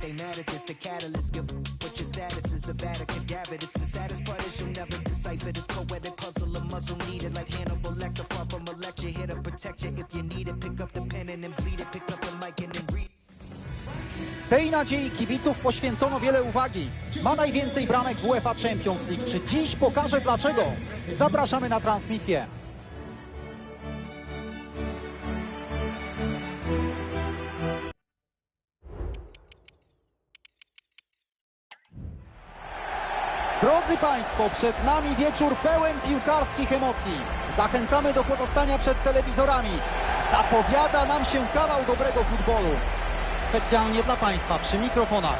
They mad at this, the catalyst give what your status is a David. It's the saddest part is you'll never decipher this poetic puzzle a muzzle needed like Hannibal Lecter far from a lecture here to protect you if you need it. Pick up the pen and then bleed it, pick up the mic and then read. Tej nadziei kibiców poświęcono wiele uwagi. Ma najwięcej bramek w UEFA Champions League. Czy dziś pokaże dlaczego? Zapraszamy na transmisję. Drodzy Państwo, przed nami wieczór pełen piłkarskich emocji. Zachęcamy do pozostania przed telewizorami. Zapowiada nam się kawał dobrego futbolu. Specjalnie dla Państwa przy mikrofonach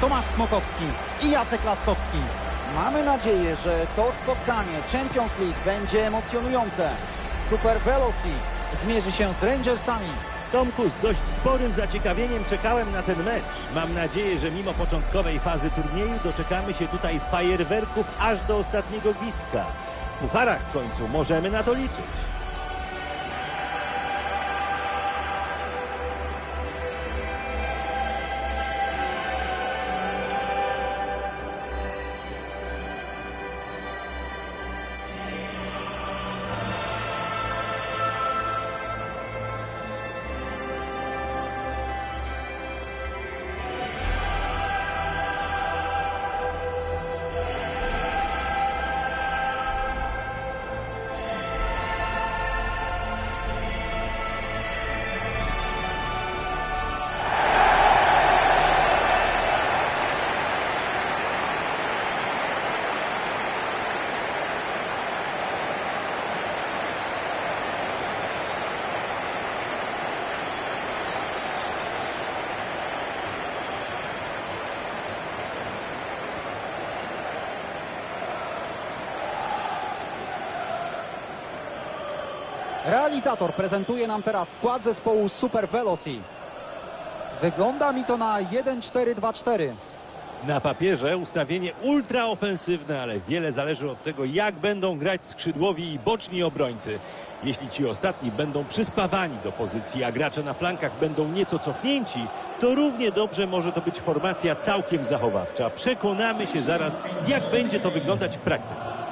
Tomasz Smokowski i Jacek Laskowski. Mamy nadzieję, że to spotkanie Champions League będzie emocjonujące. Super Veloci zmierzy się z Rangersami. Tomku, z dość sporym zaciekawieniem czekałem na ten mecz. Mam nadzieję, że mimo początkowej fazy turnieju doczekamy się tutaj fajerwerków aż do ostatniego gwizdka. W pucharach w końcu możemy na to liczyć. Realizator prezentuje nam teraz skład zespołu Super Veloci. Wygląda mi to na 1-4-2-4. Na papierze ustawienie ultraofensywne, ale wiele zależy od tego, jak będą grać skrzydłowi i boczni obrońcy. Jeśli ci ostatni będą przyspawani do pozycji, a gracze na flankach będą nieco cofnięci, to równie dobrze może to być formacja całkiem zachowawcza. Przekonamy się zaraz, jak będzie to wyglądać w praktyce.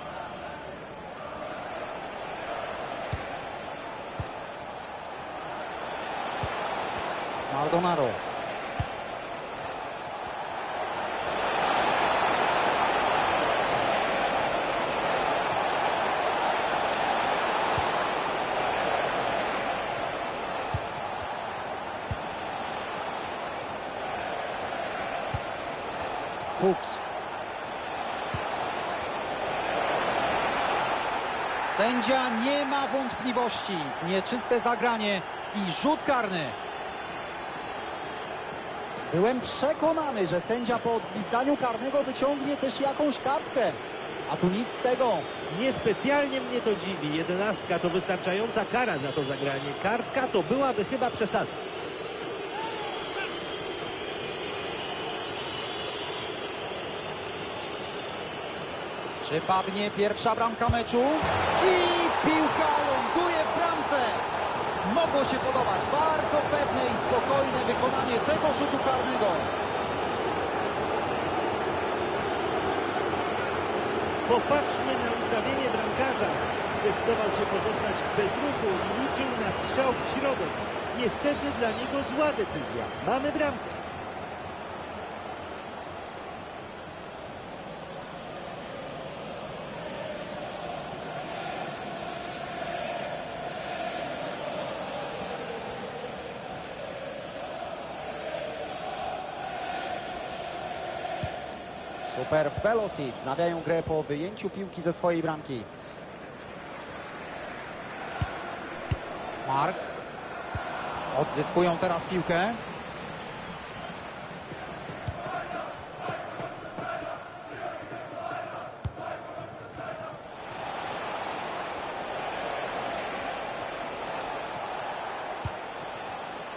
Maldonado. Fuchs. Sędzia nie ma wątpliwości. Nieczyste zagranie i rzut karny. Byłem przekonany, że sędzia po odgwizdaniu karnego wyciągnie też jakąś kartkę. A tu nic z tego. Niespecjalnie mnie to dziwi. Jedenastka to wystarczająca kara za to zagranie. Kartka to byłaby chyba przesada. Czy padnie pierwsza bramka meczu? I piłka ląduje w bramce. Mogło się podobać. Bardzo pewne i wykonanie tego rzutu karnego. Popatrzmy na ustawienie bramkarza. Zdecydował się pozostać bez ruchu i liczył na strzał w środek. Niestety dla niego zła decyzja. Mamy bramkę. Super Velocity wznawiają grę po wyjęciu piłki ze swojej bramki. Marks. Odzyskują teraz piłkę.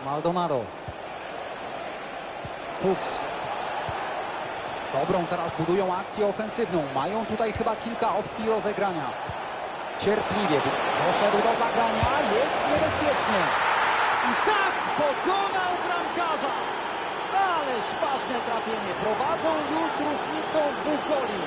Maldonado. Fuchs. Dobrą teraz budują akcję ofensywną. Mają tutaj chyba kilka opcji rozegrania. Cierpliwie doszedł do zagrania. Jest niebezpiecznie. I tak pokonał bramkarza. Ależ ważne trafienie. Prowadzą już różnicą dwóch goli.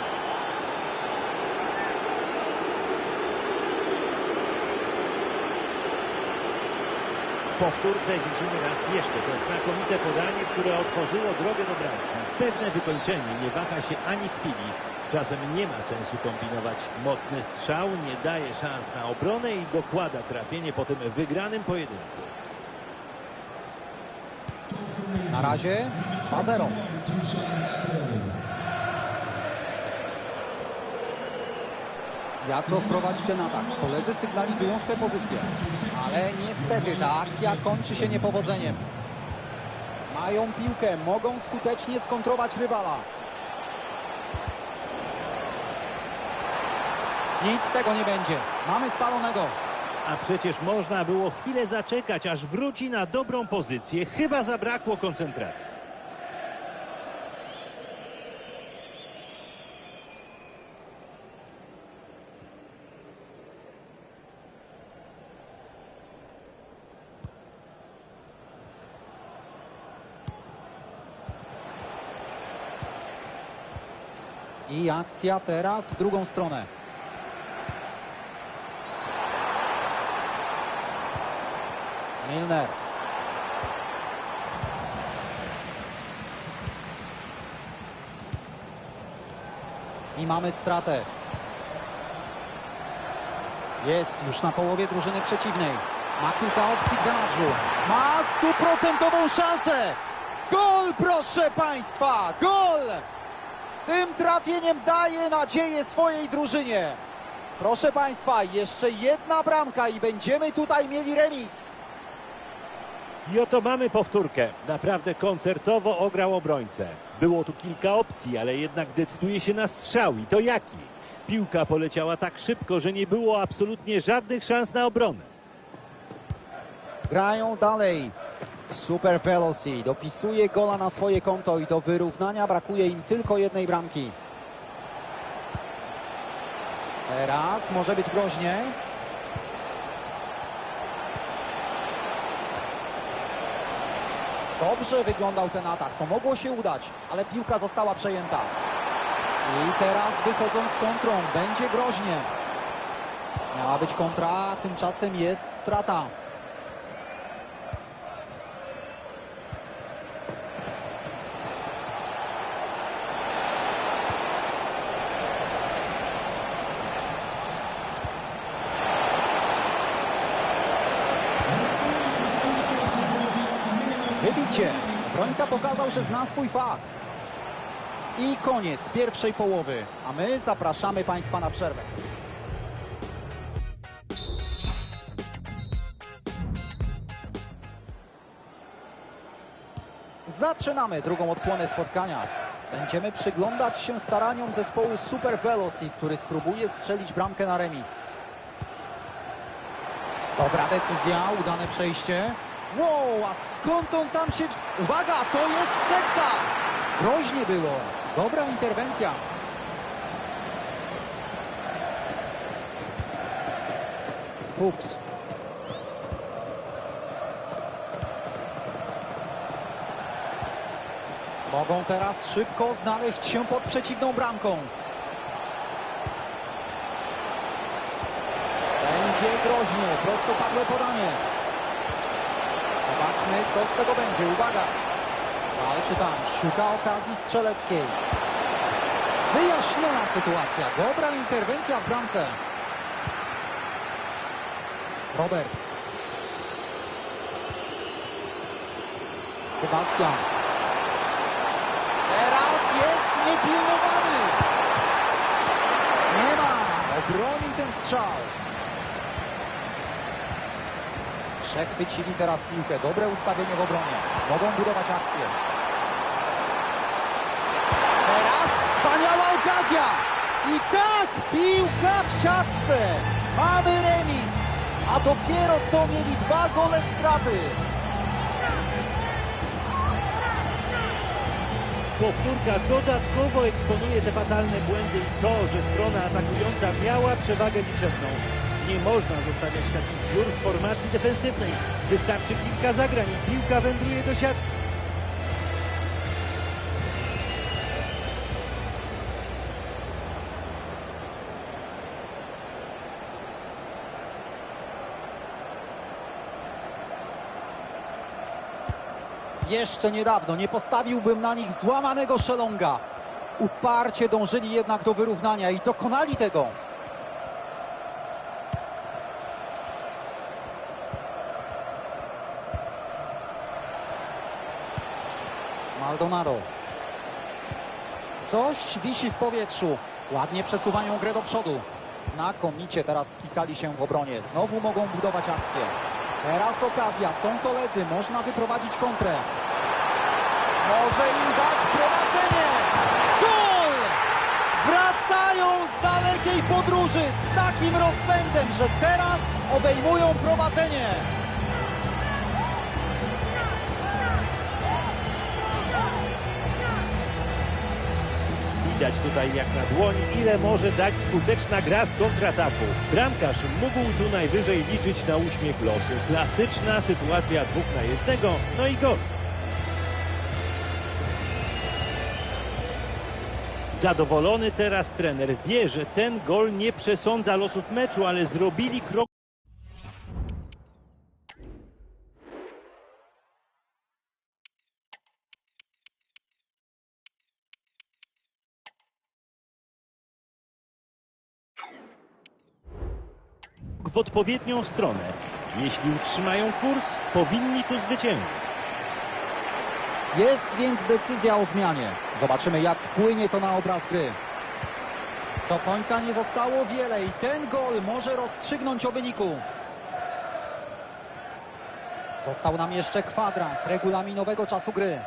Powtórce widzimy raz jeszcze to znakomite podanie, które otworzyło drogę do bramki. Pewne wykończenie nie waha się ani chwili. Czasem nie ma sensu kombinować. Mocny strzał nie daje szans na obronę i dokłada trafienie po tym wygranym pojedynku. Na razie 2-0. Jak rozprowadzić ten atak? Koledzy sygnalizują swe pozycje. Ale niestety ta akcja kończy się niepowodzeniem. Mają piłkę, mogą skutecznie skontrować rywala. Nic z tego nie będzie. Mamy spalonego. A przecież można było chwilę zaczekać, aż wróci na dobrą pozycję. Chyba zabrakło koncentracji. I akcja teraz w drugą stronę. Milner. I mamy stratę. Jest już na połowie drużyny przeciwnej. Ma kilka opcji w zanadrzu. Ma stuprocentową szansę. Gol, proszę Państwa! Gol! Tym trafieniem daje nadzieję swojej drużynie. Proszę Państwa, jeszcze jedna bramka i będziemy tutaj mieli remis. I oto mamy powtórkę. Naprawdę koncertowo ograł obrońcę. Było tu kilka opcji, ale jednak decyduje się na strzał. I to jaki? Piłka poleciała tak szybko, że nie było absolutnie żadnych szans na obronę. Grają dalej. Super Veloci dopisuje gola na swoje konto i do wyrównania brakuje im tylko jednej bramki. Teraz może być groźnie. Dobrze wyglądał ten atak, to mogło się udać, ale piłka została przejęta. I teraz wychodzą z kontrą, będzie groźnie. Miała być kontra, tymczasem jest strata. Obrońca pokazał, że zna swój fach. I koniec pierwszej połowy. A my zapraszamy Państwa na przerwę. Zaczynamy drugą odsłonę spotkania. Będziemy przyglądać się staraniom zespołu Super Veloci, który spróbuje strzelić bramkę na remis. Dobra decyzja, udane przejście. Wow, a skąd on tam się... Uwaga, to jest setka! Groźnie było. Dobra interwencja. Fuchs. Mogą teraz szybko znaleźć się pod przeciwną bramką. Będzie groźnie, prostopadłe podanie. Zobaczmy, co z tego będzie. Uwaga! Walczy tam, szuka okazji strzeleckiej. Wyjaśniona sytuacja. Dobra interwencja w bramce. Robert. Sebastian. Teraz jest niepilnowany. Nie ma. Obronił ten strzał. Przechwycili teraz piłkę. Dobre ustawienie w obronie. Mogą budować akcję. Teraz wspaniała okazja. I tak piłka w siatce. Mamy remis. A dopiero co mieli dwa gole straty. Powtórka dodatkowo eksponuje te fatalne błędy i to, że strona atakująca miała przewagę liczebną. Nie można zostawiać takich dziur w formacji defensywnej. Wystarczy kilka zagrań i piłka wędruje do siatki. Jeszcze niedawno nie postawiłbym na nich złamanego szelonga. Uparcie dążyli jednak do wyrównania i dokonali tego. Maldonado. Coś wisi w powietrzu. Ładnie przesuwają grę do przodu. Znakomicie teraz spisali się w obronie. Znowu mogą budować akcję. Teraz okazja. Są koledzy. Można wyprowadzić kontrę. Może im dać prowadzenie. Gol! Wracają z dalekiej podróży z takim rozpędem, że teraz obejmują prowadzenie. Widać tutaj jak na dłoni, ile może dać skuteczna gra z kontrataku. Bramkarz mógł tu najwyżej liczyć na uśmiech losu. Klasyczna sytuacja dwóch na jednego, no i gol. Zadowolony teraz trener wie, że ten gol nie przesądza losów meczu, ale zrobili krok w odpowiednią stronę. Jeśli utrzymają kurs, powinni tu zwyciężyć. Jest więc decyzja o zmianie. Zobaczymy, jak wpłynie to na obraz gry. Do końca nie zostało wiele i ten gol może rozstrzygnąć o wyniku. Został nam jeszcze kwadrans regulaminowego czasu gry.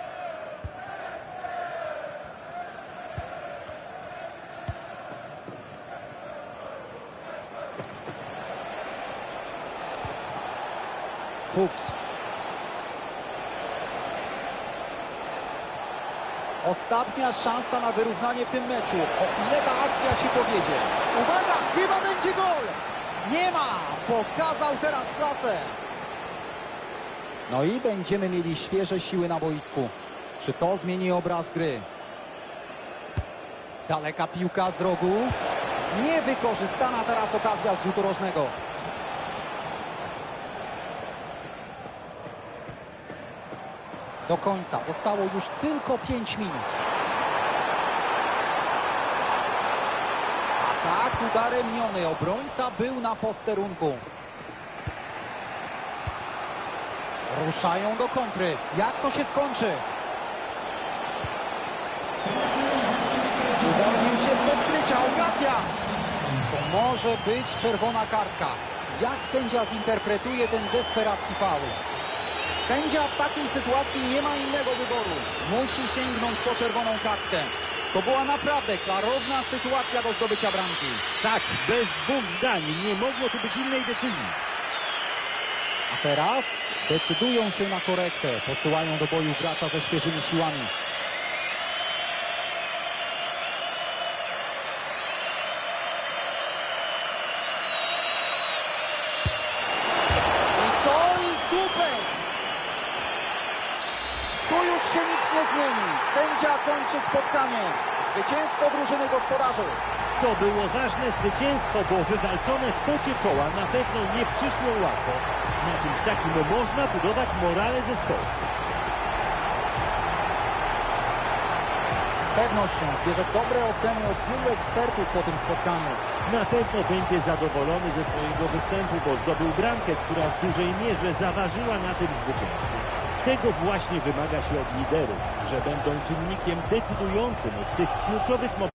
Fuchs. Ostatnia szansa na wyrównanie w tym meczu. O ile ta akcja się powiedzie. Uwaga, chyba będzie gol. Nie ma. Pokazał teraz klasę. No i będziemy mieli świeże siły na boisku. Czy to zmieni obraz gry? Daleka piłka z rogu. Niewykorzystana teraz okazja z rzutu rożnego. Do końca zostało już tylko 5 minut. Atak udaremniony. Obrońca był na posterunku. Ruszają do kontry. Jak to się skończy? Uwolnił się z podkrycia. Okazja! To może być czerwona kartka. Jak sędzia zinterpretuje ten desperacki faul? Sędzia w takiej sytuacji nie ma innego wyboru. Musi sięgnąć po czerwoną kartkę. To była naprawdę klarowna sytuacja do zdobycia bramki. Tak, bez dwóch zdań, nie mogło tu być innej decyzji. A teraz decydują się na korektę. Posyłają do boju gracza ze świeżymi siłami. Sędzia kończy spotkanie. Zwycięstwo drużyny gospodarzy. To było ważne zwycięstwo, bo wywalczone w pocie czoła na pewno nie przyszło łatwo. Na czymś takim można budować morale zespołu. Z pewnością zbierze dobre oceny od wielu ekspertów po tym spotkaniu. Na pewno będzie zadowolony ze swojego występu, bo zdobył bramkę, która w dużej mierze zaważyła na tym zwycięstwie. Tego właśnie wymaga się od liderów, że będą czynnikiem decydującym w tych kluczowych momentach.